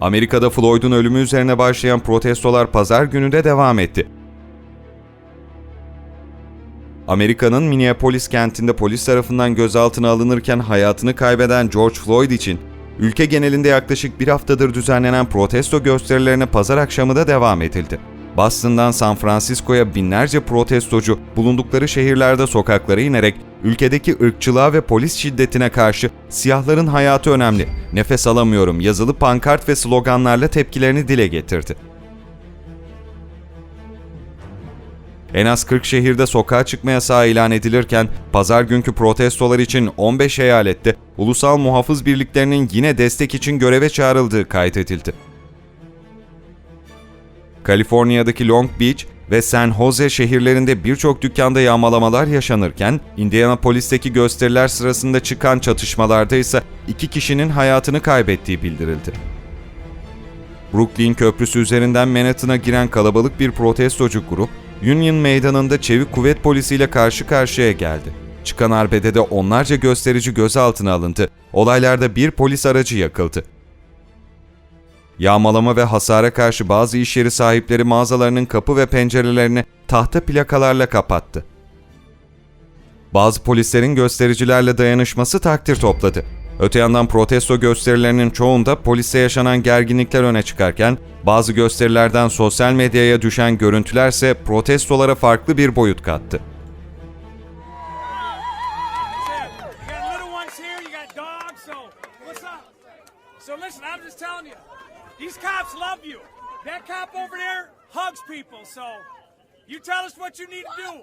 Amerika'da Floyd'un ölümü üzerine başlayan protestolar pazar günü de devam etti. Amerika'nın Minneapolis kentinde polis tarafından gözaltına alınırken hayatını kaybeden George Floyd için ülke genelinde yaklaşık bir haftadır düzenlenen protesto gösterilerine pazar akşamı da devam edildi. Boston'dan San Francisco'ya binlerce protestocu bulundukları şehirlerde sokaklara inerek ülkedeki ırkçılığa ve polis şiddetine karşı siyahların hayatı önemli, nefes alamıyorum yazılı pankart ve sloganlarla tepkilerini dile getirdi. En az 40 şehirde sokağa çıkma yasağı ilan edilirken, pazar günkü protestolar için 15 eyalette ulusal muhafız birliklerinin yine destek için göreve çağrıldığı kaydedildi. Kaliforniya'daki Long Beach ve San Jose şehirlerinde birçok dükkanda yağmalamalar yaşanırken, Indianapolis'teki gösteriler sırasında çıkan çatışmalarda ise iki kişinin hayatını kaybettiği bildirildi. Brooklyn Köprüsü üzerinden Manhattan'a giren kalabalık bir protestocu grup, Union Meydanı'nda çevik kuvvet polisiyle karşı karşıya geldi. Çıkan arbedede onlarca gösterici gözaltına alındı, olaylarda bir polis aracı yakıldı. Yağmalama ve hasara karşı bazı iş yeri sahipleri mağazalarının kapı ve pencerelerini tahta plakalarla kapattı. Bazı polislerin göstericilerle dayanışması takdir topladı. Öte yandan protesto gösterilerinin çoğunda polise yaşanan gerginlikler öne çıkarken, bazı gösterilerden sosyal medyaya düşen görüntülerse protestolara farklı bir boyut kattı. So listen, I'm just telling you, these cops love you. That cop over there hugs people, so you tell us what you need to do.